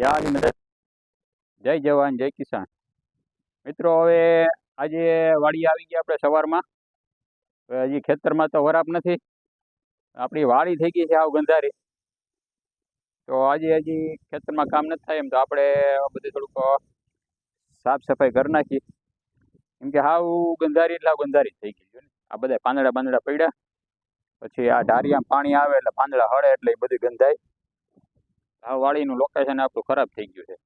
યાર મદદ જય જવાન, જય કિસાન. મિત્રો, હવે આજે વાડી આવી ગયા આપણે સવારમાં. હજી ખેતરમાં તો વરાપ નથી. આપણી વાડી થઈ ગઈ છે આવ ગંધારી. તો આજે હજી ખેતરમાં કામ નથી થાય એમ તો આપણે બધું થોડુંક સાફ સફાઈ કરી નાખી. કેમ કે હાવ ગંધારી એટલે ગંધારી થઈ ગઈ આ બધા પાંદડા પાંદડા પડ્યા. પછી આ ઢારિયામાં પાણી આવે એટલે પાંદડા હળે એટલે એ બધું ગંધાય. વાડીનું લોકેશન આપણું ખરાબ થઈ ગયું છે.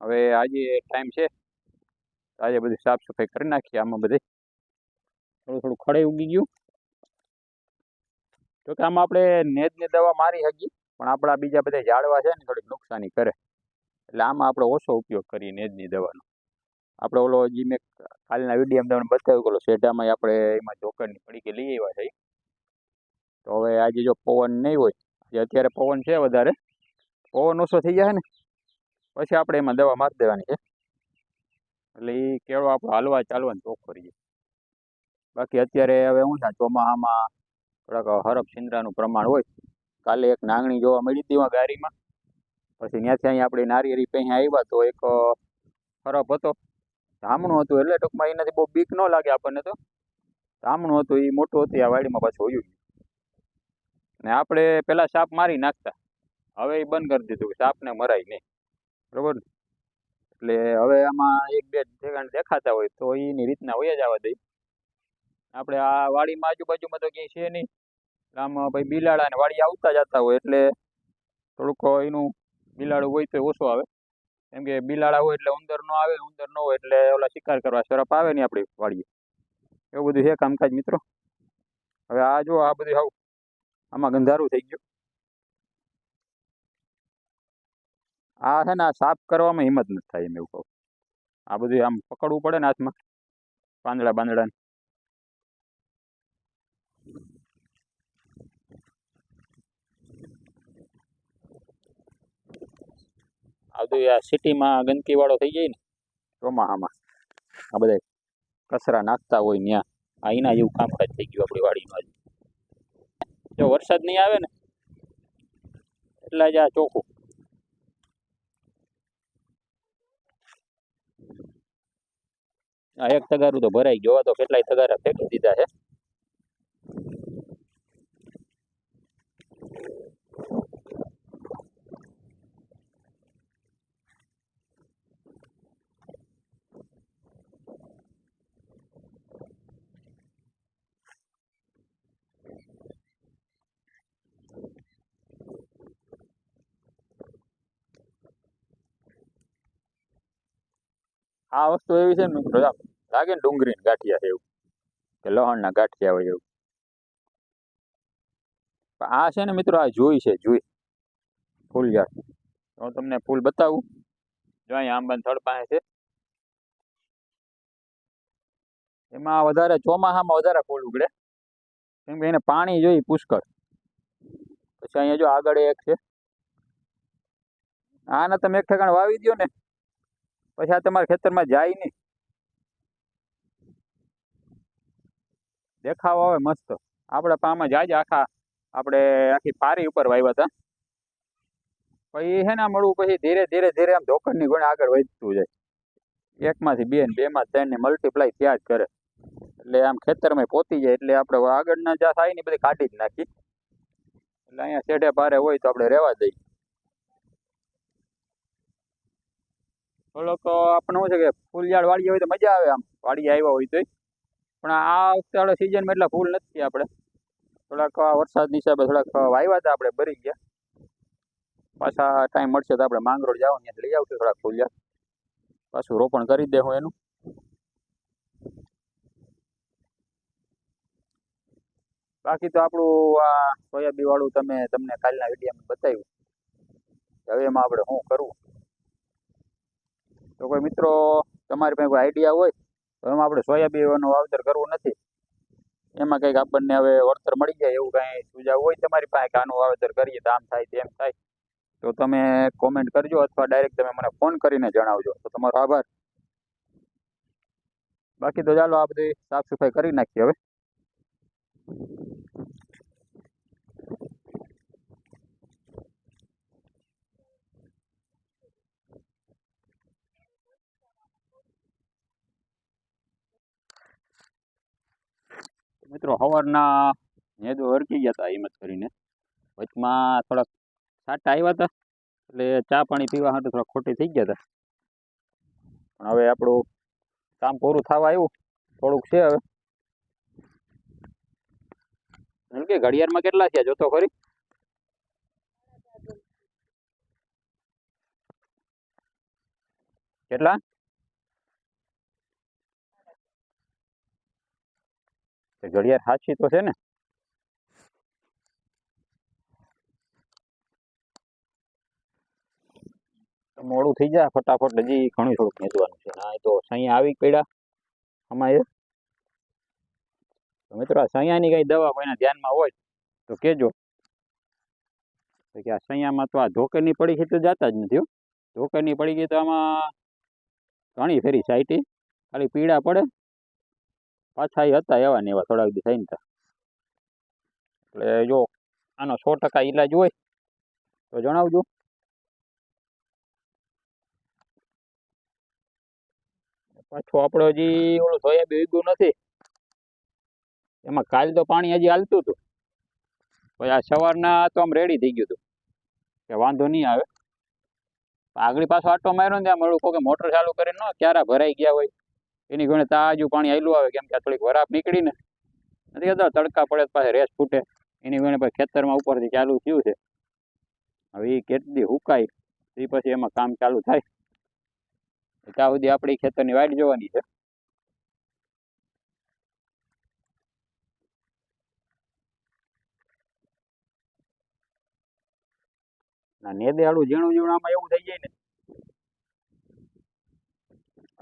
હવે આજે ટાઈમ છે. આજે બધું સાફ સફાઈ કરી નાખીએ આમાં બધી. થોડું થોડું ખડે ઉગી ગયું. તો કે આમાં આપણે નેજની દવા મારી શકીએ પણ આપણા બીજા બધા ઝાડવા છે ને થોડીક નુકસાની કરે. એટલે આમાં આપણે ઓછો ઉપયોગ કરીએ નેજની દવાનો. આપણે ઓલો જે મેં કાલના વિડીયોમાં તમને બતાવ્યું ઓલો શેઢામાં આપણે એમાં જોકરની પડીકી લઈ આવ્યા છે. તો હવે આજે જો પવન નહીં હોય જે અત્યારે પવન છે વધારે, પવન ઓછો થઈ જાય ને, પછી આપણે એમાં દવા મારી દેવાની છે. એટલે એ કેળો આપણો હાલવા ચાલવાનું ચોખ્ખો રહીએ બાકી અત્યારે હવે શું છે ચોમાસામાં થોડાક હરફ સિંદરાનું પ્રમાણ હોય, કાલે એક નાંગણી જોવા મળી હતી ગારીમાં, પછી ત્યાંથી અહીં આપણે નારિયેરી પહેલાં આવ્યા તો એક હરફ હતો. ધામણું હતું એટલે ટૂંકમાં એનાથી બહુ બીક ન લાગે આપણને તો. ધામણું હતું એ મોટું હતું આ વાડીમાં પાછું હોયું ને આપણે પેલા સાપ મારી નાખતા. હવે એ બંધ કરી દીધું કે સાપને મરાય નહીં. બરોબર? એટલે હવે આમાં એક બે ઠેકાણ દેખાતા હોય તો એની રીતના હોય જ આવવા દઈ. આપણે આ વાડીમાં આજુબાજુમાં તો ક્યાંય છે નહીં. આમ ભાઈ બિલાડા ને વાડી આવતા જતા હોય એટલે થોડુંક એનું બિલાડું હોય તો ઓછું આવે. કેમ કે બિલાડા હોય એટલે ઉંદર ન આવે, ઉંદર ન હોય એટલે ઓલા શિકાર કરવા સરફ આવે ને આપણી વાડીએ. એવું બધું છે કામકાજ મિત્રો? હવે આ જો આ બધું આવું આમાં ગંધારું થઈ ગયું. આ છે ને આ સાફ કરવામાં હિંમત નથી થાય એમ એવું કહું. આ બધું આમ પકડવું પડે ને હાથમાં, પાંદડા બાંદડા આ બધું આ સિટીમાં ગંદકી વાળો થઈ જાય ને, ચોમાહામાં. આ બધા કચરા નાખતા હોય ત્યાં આ એના જેવું કામકાજ થઈ ગયું આપણી વાડીમાં. જો વરસાદ નહીં આવે ને, એટલે જ આ ચોખ્ખું. આ એક તગારું તો ભરાઈ ગયો તો કેટલાય તગારા ફેંકી દીધા છે. આ વસ્તુ એવી છે ને મિત્રો લાગે ને ડુંગળી ગાંઠિયા છે એવું, કે લહણના ગાંઠિયા હોય એવું. આ છે ને મિત્રો, આ જોઈ છે, જોઈ. ફૂલ યાર. હું તમને ફૂલ બતાવું. જો અહીં આંબાન થડ પાસે છે. એમાં વધારે, ચોમાસામાં વધારે ફૂલ ઉગડે. કેમ કે એને પાણી જોઈ પુષ્કળ. પછી અહીંયા જો આગળ એક છે. આને તમે એક ઠેકાણ વાવી દ્યો ને. પછી આ તમારા ખેતરમાં જાય નહીં. દેખાવ આવે મસ્ત. આપણે પામાં જાય આખા, આપણે આખી પારી ઉપર વાવ્યા હતા. પછી હે ને મળવું પછી ધીરે ધીરે ધીરે આમ ધોકણની ગુણે આગળ વધતું જાય. એકમાંથી બે ને બેમાં ત્રણ ને મલ્ટીપ્લાય થયા જ કરે. એટલે આમ ખેતરમાં પોતી જાય, એટલે આપણે આગળના જ્યાં થાય ને બધી કાઢી જ નાખી. એટલે અહીંયા છેડે પારે હોય તો આપણે રહેવા દઈએ. થોડોક આપણને શું છે કે ફૂલિયાળ વાળી હોય તો મજા આવે આમ. વાડી આવ્યા હોય તોય. પણ આ વખતે સિઝનમાં એટલા ફૂલ નથી આપણે. થોડાક વરસાદની હિસાબે થોડાક વાવ્યા હતા આપણે, ભરી ગયા. પાછા ટાઈમ મળશે તો આપણે માંગરોળ જાવ ત્યાં લઈ આવશું થોડાક ફૂલઝાડ. પાછું રોપણ કરી દેવું એનું. બાકી તો આપણું આ સોયાબી વાળું તમે, તમને કાલના વિડીયોમાં બતાવ્યું. હવે એમાં આપણે શું કરવું? તો કોઈ મિત્રો તમારી પાસે કોઈ આઈડિયા હોય, તો એમાં આપણે સોયાબીનનું વાવેતર કરવું નથી. એમાં કંઈક આપણને હવે વળતર મળી જાય એવું કાંઈ સુઝાવ હોય તમારી પાસે કે આનું વાવેતર કરીએ તો આમ થાય તેમ થાય. તો તમે કોમેન્ટ કરજો અથવા ડાયરેક્ટ તમે મને ફોન કરીને જણાવજો. તો તમારો આભાર. બાકી તો ચાલો આ બધી સાફ સફાઈ કરી નાખીએ હવે. મિત્રો સવારના નેદો હરકી ગયા હતા હિંમત કરીને. વચમાં થોડાક સાટા આવ્યા હતા એટલે ચા પાણી પીવા માટે થોડા ખોટી થઈ ગયા હતા પણ હવે આપણું કામ પૂરું થવા આવ્યું થોડુંક છે હવે. એમ કે ઘડિયાળમાં કેટલા થયા, જોતો ખરી? કેટલા? ઘડિયાળ સાચી તો છે ને? મોડું થઈ જાય, ફટાફટ હજી ઘણું થોડુંક ખેંચવાનું છે. ના તો સૈયા આવી પડ્યા આમાં એ મિત્રો સૈયાની કઈ દવા કોઈના ધ્યાનમાં હોય તો કહેજો. તો કે આ સૈયામાં તો આ ધોકરની પડી ગઈ તો જાતા જ નથી ધોકરની પડી ગઈ તો આમાં ઘણી ફેરી સાઈટી. ખાલી પીડા પડે. પાછા એ હતા એવા ને એવા થોડાક દી થઈને એટલે જો આનો સો ટકા ઈલાજ હોય, તો જણાવજો. પાછું આપણે હજી ઓલું સોયાબી ઉગ્યું નથી. એમાં કાલ તો પાણી હજી હાલતું હતું. પછી આ સવારના તો આમ રેડી થઈ ગયું હતું. કે વાંધો નહીં આવે. આગળ પાછો આટો માર્યો ને ત્યાં મળ્યું કે મોટર ચાલુ કરીને ક્યારે ભરાઈ ગયા હોય? એની ઘણે તાજું પાણી આયલું આવે, કેમ કે થોડીક વરાપ નીકળી ને નથી કહેતા તડકા પડે પાસે રેસ ફૂટે. એની ઘણે પછી ખેતરમાં ઉપરથી ચાલુ થયું છે. હવે એ કેટલી હુકાય એ પછી એમાં કામ ચાલુ થાય. ત્યાં સુધી આપણી ખેતરની વાટ જોવાની છે. ના, નેદે આડું ઝીણું ઝીણું આમાં એવું થઈ જાય ને.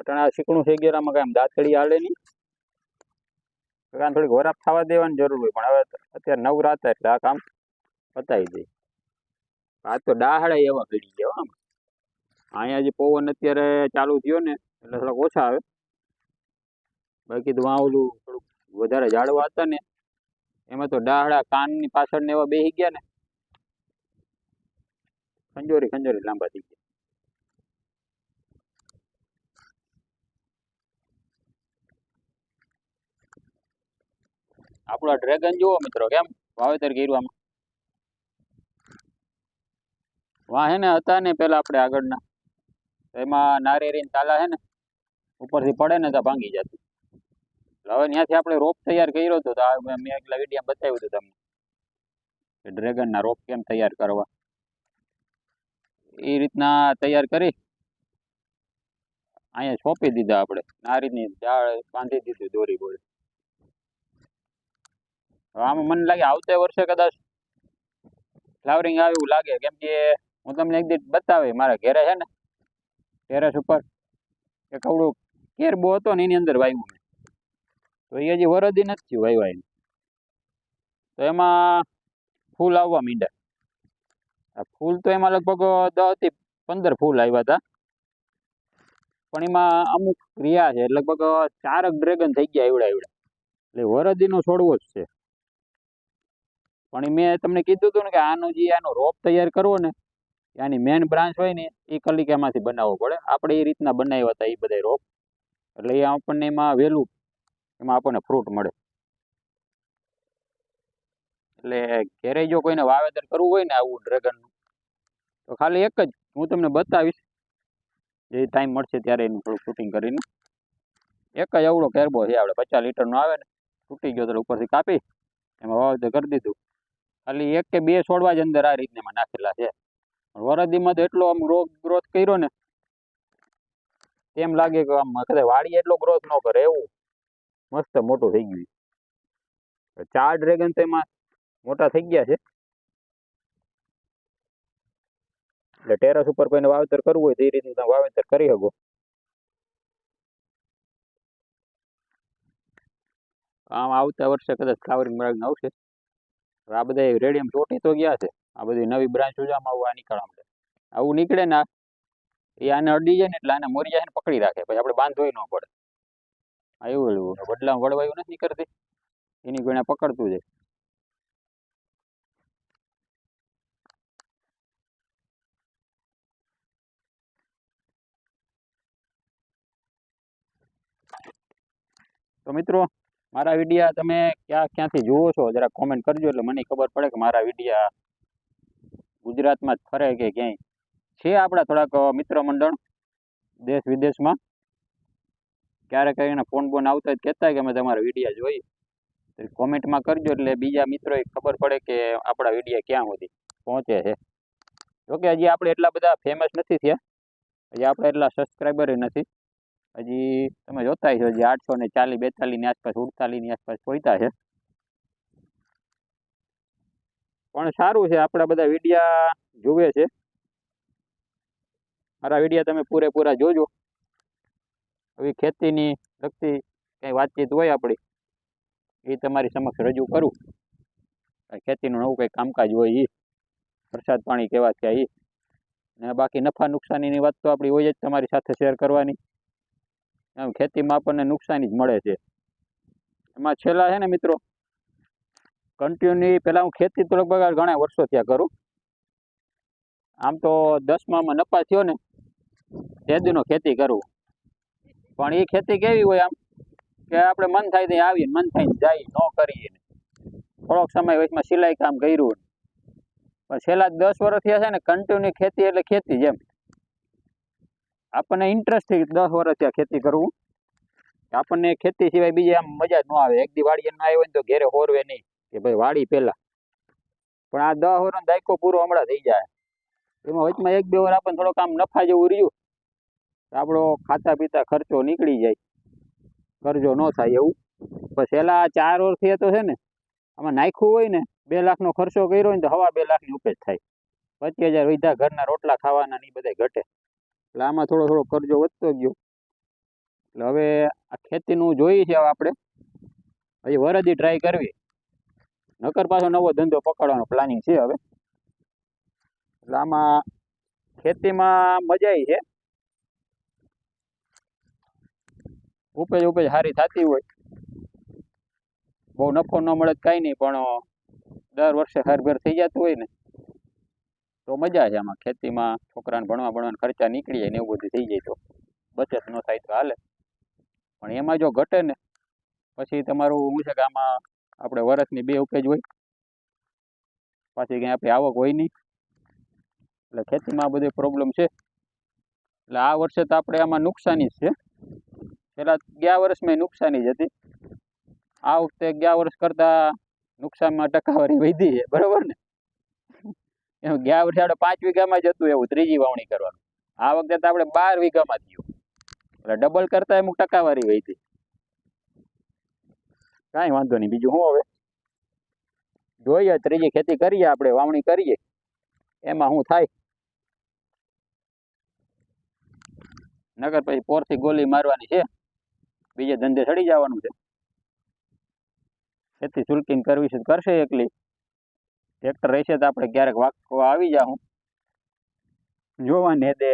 અટાણે આ શીકણું થઈ ગયા આમાં કાંઈ દાંતળી હાલે નહીં. કારણ થોડીક વરાપ થવા દેવાની જરૂર હોય, પણ હવે અત્યારે નવરા હતા એટલે આ કામ પતાવી દે આ તો ડાહડા એવા ગળી ગયા આમ. અહીંયા જે પવન અત્યારે ચાલુ થયો ને, એટલે થોડાક ઓછા આવે. બાકી તો વાં ઓલું થોડુંક વધારે ઝાડવા હતા ને, એમાં તો ડાહડા કાનની પાછળ ને એવા બેસી ગયા ને. ખંજોરી ખંજોરી લાંબા થઈ ગયા. આપણો ડ્રેગન જુઓ મિત્રો, કેમ? વાવેતર કર્યું આમાં. વા હે ને, હતા ને પેલા આપણે આગળના. એમાં નારેરી તાલા હે ને, ઉપરથી પડે ને તો ભાંગી જતું. હવે ત્યાંથી આપણે રોપ તૈયાર કર્યો હતો તો મેં એકલા વિડીયા બતાવ્યું હતું તમને. ડ્રેગનના રોપ કેમ તૈયાર કરવા? એ રીતના તૈયાર કરી. અહીંયા સોંપી દીધા આપણે. આ રીતની ઝાડ બાંધી દીધું દોરી હવે આમાં મને લાગે આવતા વર્ષે કદાચ ફ્લાવરિંગ આવે એવું લાગે. કેમ કે હું તમને એક દિવસ બતાવી મારા ઘેરે છે ને, ટેરેસ ઉપર કે કવડું બહુ હતો ને એની અંદર વાવ્યું તો એ હજી વરદી નથી થયું વાવ્યા એને તો એમાં ફૂલ આવવા મીંડા આ ફૂલ તો એમાં લગભગ દસથી પંદર ફૂલ આવ્યા હતા. પણ એમાં અમુક ક્રિયા છે. લગભગ ચારક ડ્રેગન થઈ ગયા એવડા એવડા. એટલે વરદીનો છોડવો જ છે. પણ મેં તમને કીધું હતું ને કે આનો જે આનો રોપ તૈયાર કરવો ને, આની મેન બ્રાન્ચ હોય ને એ કલિકામાંથી બનાવવો પડે. આપણે એ રીતના બનાવ્યા હતા એ બધા રોપ. એટલે એ આપણને એમાં વહેલું એમાં આપણને ફ્રૂટ મળે. એટલે ઘેરે જો કોઈને વાવેતર કરવું હોય ને આવું ડ્રેગનનું તો ખાલી એક જ, હું તમને બતાવીશ. જે ટાઈમ મળશે ત્યારે એનું થોડું શૂટિંગ કરીને. એક જ અવળો કેરબો છે, આપણે પચાસ લીટરનો આવે ને, તૂટી ગયો તો ઉપરથી કાપી, એમાં વાવેતર કરી દીધું. ખાલી એક કે બે છોડવા જ અંદર આ રીતના નાખેલા છે. વરદીમાં તો એટલો આમ રોગ ગ્રોથ કર્યો ને, એમ લાગે કે આમ કદાચ વાડી એટલો ગ્રોથ ન કરે એવું. મસ્ત મોટું થઈ ગયું. ચાર ડ્રેગન તો એમાં મોટા થઈ ગયા છે. એટલે ટેરસ ઉપર કોઈને વાવેતર કરવું હોય તો એ રીતનું તમે વાવેતર કરી શકો. આમ આવતા વર્ષે કદાચ ફ્લાવરિંગ બ્રાન્ચ આવશે હવે આ બધા રેડિયમ ચોટી તો ગયા છે. આ બધી નવી બ્રાન્ચ ઉજામાં આવું આ નીકળવા મળે આવું નીકળે ને એ આને અડી જાય ને એટલે આને મોરી જાય ને પકડી રાખે. પછી આપણે બાંધવોય ન પડે. આ એવું એવું વડલા વડવાયું નથી કરતી એની ગણે પકડતું જાય તો મિત્રો મારા વિડીયા તમે ક્યાં ક્યાંથી જુઓ છો? જરા કોમેન્ટ કરજો એટલે મને ખબર પડે કે મારા વિડીયા ગુજરાતમાં જ ફરે કે ક્યાંય છે આપણા થોડાક મિત્ર મંડળ દેશ વિદેશમાં? ક્યારેક એને ફોન બોન આવતા કહેતા કે અમે તમારા વિડીયા જોઈએ. કોમેન્ટમાં કરજો એટલે બીજા મિત્રોએ ખબર પડે કે આપણા વિડીયા ક્યાં સુધી પહોંચે છે. જોકે હજી આપણે એટલા બધા ફેમસ નથી થયા. હજી આપણે એટલા સબસ્ક્રાઈબર નથી. હજી તમે જોતા છો, હજી આઠસો ને ચાલીસ બેતાલીસની આસપાસ ઉડતાલીસની આસપાસ પહોંચ્યા છે. પણ સારું છે, આપણા બધા વિડીયા જુએ છે. મારા વિડીયા તમે પૂરેપૂરા જોજો. આવી ખેતીની લગતી કંઈ વાતચીત હોય આપણી, એ તમારી સમક્ષ રજૂ કરું. ખેતીનું નવું કંઈ કામકાજ હોય એ વરસાદ પાણી કેવા થયા એ ને બાકી નફા નુકસાનીની વાત તો આપણી હોય જ તમારી સાથે શેર કરવાની. એમ ખેતીમાં આપણને નુકસાની જ મળે છે. એમાં છેલ્લા છે ને મિત્રો કન્ટિન્યુ પહેલાં હું ખેતી તો લગભગ ઘણા વર્ષો થયા કરું. આમ તો દસમામાં નફા થયો ને શેરડીનો ખેતી કરું. પણ એ ખેતી કેવી હોય આમ, કે આપણે મન થાય ત્યાં આવીએ મન થાય જાય, ન કરીએ થોડોક સમય વચમાં સિલાઈ કામ કર્યું પણ છેલ્લા દસ વર્ષ થયા છે ને કન્ટિન્યુ ખેતી એટલે ખેતી જેમ આપણને ઇન્ટરેસ્ટ થઈ દસ વર્ષ થયા ખેતી કરવું. આપણને ખેતી સિવાય બીજી આમ મજા જ ન આવે. એક દી વાડી ના આવ્યો ને તો ઘેરે હોરવે નહીં. કે ભાઈ વાડી પહેલા. પણ આ દસ વર્ષનો દાયકો પૂરો હમણાં થઈ જાય. એમાં વચમાં એક બે વાર આપણને થોડોક આમ નફા જેવું રહ્યું. આપણો ખાતા પીતા ખર્ચો નીકળી જાય. કરજો ન થાય એવું. પણ છેલ્લા ચાર વર્ષથી તો છે ને, આમાં નાખ્યું હોય ને, બે લાખનો ખર્ચો કર્યો હોય ને તો હવા બે લાખની ઉપેજ થાય. પચીસ હજાર વીધા ઘરના રોટલા ખાવાના ને એ બધા ઘટે. એટલે આમાં થોડો થોડો કરજો વધતો ગયો. એટલે હવે આ ખેતીનું જોઈએ છે આપણે. હજી વરદી ટ્રાય કરવી. નકર પાછો નવો ધંધો પકડવાનો પ્લાનિંગ છે હવે. એટલે આમાં ખેતીમાં મજા છે. ઉપજ ઉપજ સારી થતી હોય. બહુ નફો ન મળે કાંઈ નહીં, પણ દર વર્ષે હરભર થઈ જતું હોય ને. તો મજા છે આમાં. ખેતીમાં છોકરાને ભણવા ભણવાના ખર્ચા નીકળી જાય ને એવું બધું થઈ જાય તો. બચત ન થાય તો હાલે. પણ એમાં જો ઘટે ને, પછી તમારું શું છે કે આમાં આપણે વરસની બે ઉપજ હોય. પાછી કંઈ આપણી આવક હોય નહીં. એટલે ખેતીમાં આ બધી પ્રોબ્લેમ છે. એટલે આ વર્ષે તો આપણે આમાં નુકસાની જ છે. પહેલાં ગયા વર્ષમાં નુકસાની જ હતી. આ વખતે ગયા વર્ષ કરતાં નુકસાનમાં ટકાવારી વધી છે. બરાબર ને? એમ ગયા વર્ષે આપણે પાંચ વીઘામાં જ હતું એવું, ત્રીજી વાવણી કરવાનું. આ વખતે તો આપણે બાર વીઘામાં થયું. એટલે ડબલ કરતા અમુક ટકાવારી હોય હતી કાંઈ વાંધો નહીં, બીજું શું હવે? જોઈએ, ત્રીજી ખેતી કરીએ, આપણે વાવણી કરીએ. એમાં શું થાય? નગર પછી પોરથી ગોલી મારવાની છે. બીજે ધંધે ચડી જવાનું છે. ખેતી સુલકીન કરવી છે કરશે એકલી. ટ્રેક્ટર રહેશે તો આપણે ક્યારેક વાગવા આવી જાઉં જોવાને દે.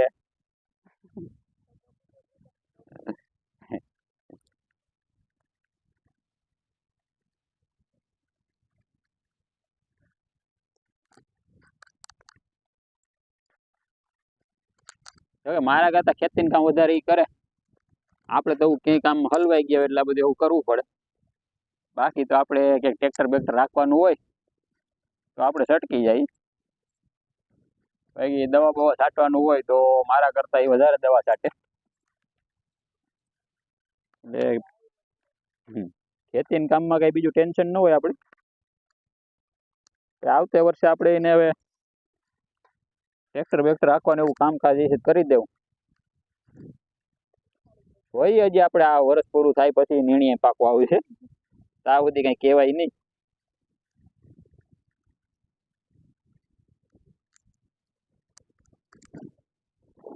જોકે મારા કરતા ખેતીનું કામ વધારે ઈ કરે. આપણે તો એવું ક્યાંય કામ હલવાઈ ગયા હોય એટલે આ બધું એવું કરવું પડે. બાકી તો આપણે ક્યાંક ટ્રેક્ટર બેક્ટર રાખવાનું હોય તો આપણે સટકી જાય. બાકી દવા બવા છાંટવાનું હોય તો મારા કરતા એ વધારે દવા છાંટે. એટલે ખેતીના કામમાં કઈ બીજું ટેન્શન ન હોય આપણે. આવતા વર્ષે આપણે એને હવે ટ્રેક્ટર બેક્ટર રાખવાનું એવું કામકાજ એ કરી દેવું. હોય હજી આપણે આ વર્ષ પૂરું થાય પછી નિર્ણય પાકો આવ્યું છે. તો આ બધી કઈ કહેવાય નહીં.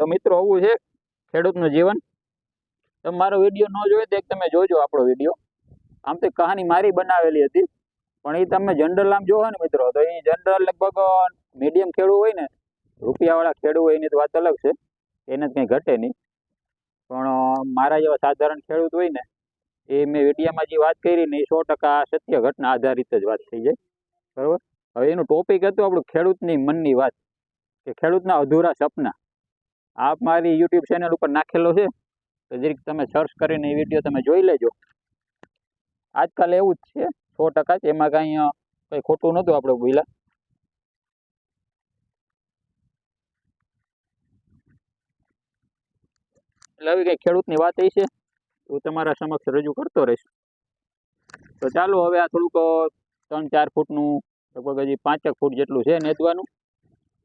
તો મિત્રો આવું છે ખેડૂતનું જીવન. તમે મારો વીડિયો ન જોયો તો એક તમે જોજો આપણો વીડિયો. આમ તો કહાની મારી બનાવેલી હતી. પણ એ તમે જનરલ આમ જોવો ને મિત્રો, તો એ જનરલ લગભગ મીડિયમ ખેડૂત હોય ને, રૂપિયાવાળા ખેડૂત હોય એની તો વાત અલગ છે. એને જ કંઈ ઘટે નહીં. પણ મારા જેવા સાધારણ ખેડૂત હોય ને, એ મેં વિડીયામાં જે વાત કરી ને, એ સો ટકા સત્ય ઘટના આધારિત જ વાત થઈ જાય. બરાબર? હવે એનું ટોપિક હતું આપણું ખેડૂતની મનની વાત, કે ખેડૂતના અધૂરા સપના. આપ મારી યુટ્યુબ ચેનલ ઉપર નાખેલો છે, તો જરીક તમે સર્ચ કરીને એ વીડિયો તમે જોઈ લેજો. આજકાલ એવું જ છે, સો ટકા જ એમાં કાંઈ કંઈ ખોટું નહોતું આપણે બોલ્યા. એટલે આવી કંઈ ખેડૂતની વાત એ છે હું તમારા સમક્ષ રજૂ કરતો રહીશ. તો ચાલો હવે આ થોડુંક ત્રણ ચાર ફૂટનું, લગભગ હજી પાંચેક ફૂટ જેટલું છે નેદવાનું.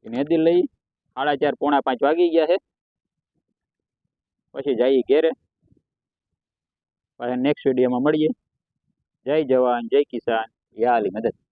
નેદી લઈ સાડા ચાર, પોણા પાંચ વાગી ગયા છે. પછી જઈએ ઘેરે. પાછા નેક્સ્ટ વિડીયોમાં મળીએ. જય જવાન, જય કિસાન. યા મદદ.